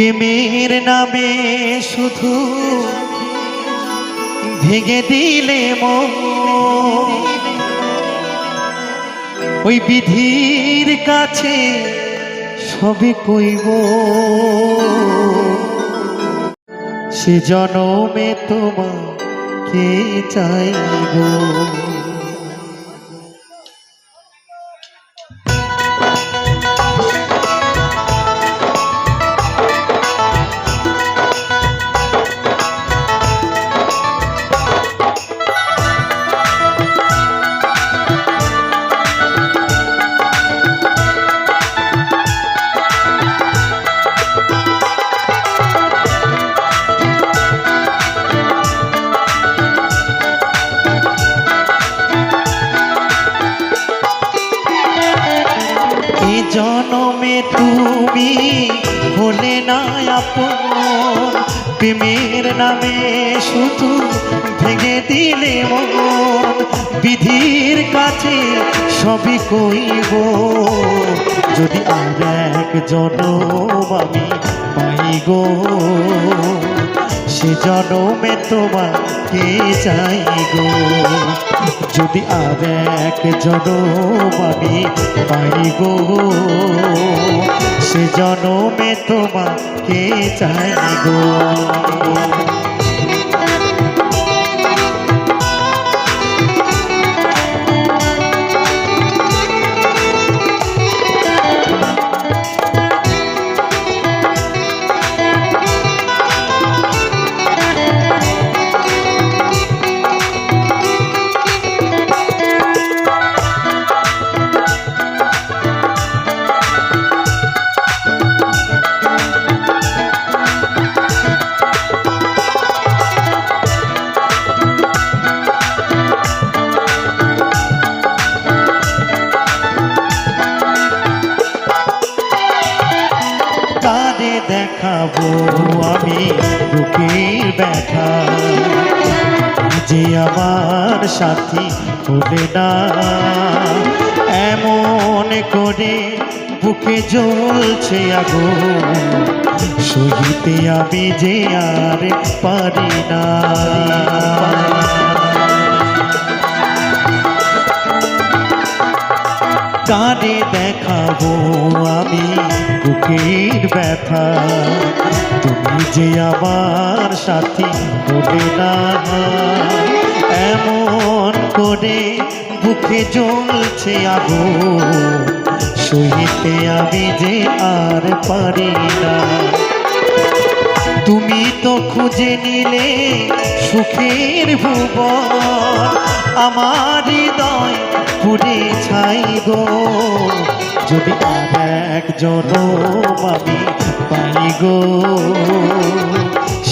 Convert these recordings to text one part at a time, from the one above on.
প্রেমের নামে শুধু ভেঙে দিলে ওই বিধির কাছে সবে কইব। সে জনমে তোমাকে চাইব। হলে না আপন। প্রেমের নামে শুধু ভেঙে দিলে মন। বিধির কাছে সবই কইব। যদি আর এক জনম আমি, পাই গো। সে জনমে তোমাকে চাই গো? যদি আর এক জনম আমি, পাই গো। সে জনমে তোমাকে চাই গো? দেখাবো আমি বুকের ব্যথা। যে আমার সাথী হবে না, এমন করে বুকে জ্বলছে আগুন। সহিতে আমি যে আর পারি না। কানে দেখাবো আমি, বুকের ব্যথা। তুমি যে আমার সাথী হবে না, এমন করে বুকে জ্বলছে আগুন। সহিতে আমি যে আর পারি না। তুমি তো খুঁজে নিলে সুখের ভুবন, আমার হৃদয় পুরে ছাই গো। যদি আর একজন আমি পাই গো।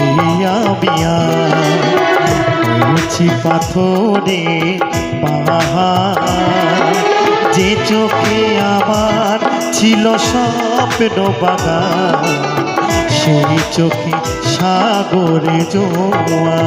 আমি হয়েছি পাথরে যে চোখে আবার ছিল স্বপ্ন বাগান সেই চোখে সাগরে জোয়া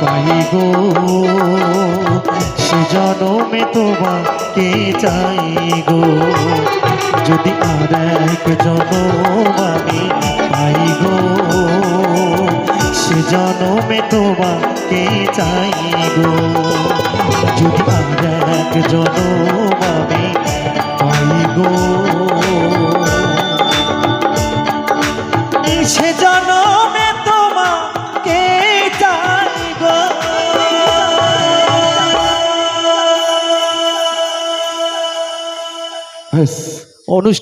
পাই গো, সে জনমে তোমাকে চাই গো? যদি আর এক জনম আমি পাই সে জনমে তোমাকে চাই গো? যদি আর এক জনম আমি পাই সে জনমে অনুষ্ঠান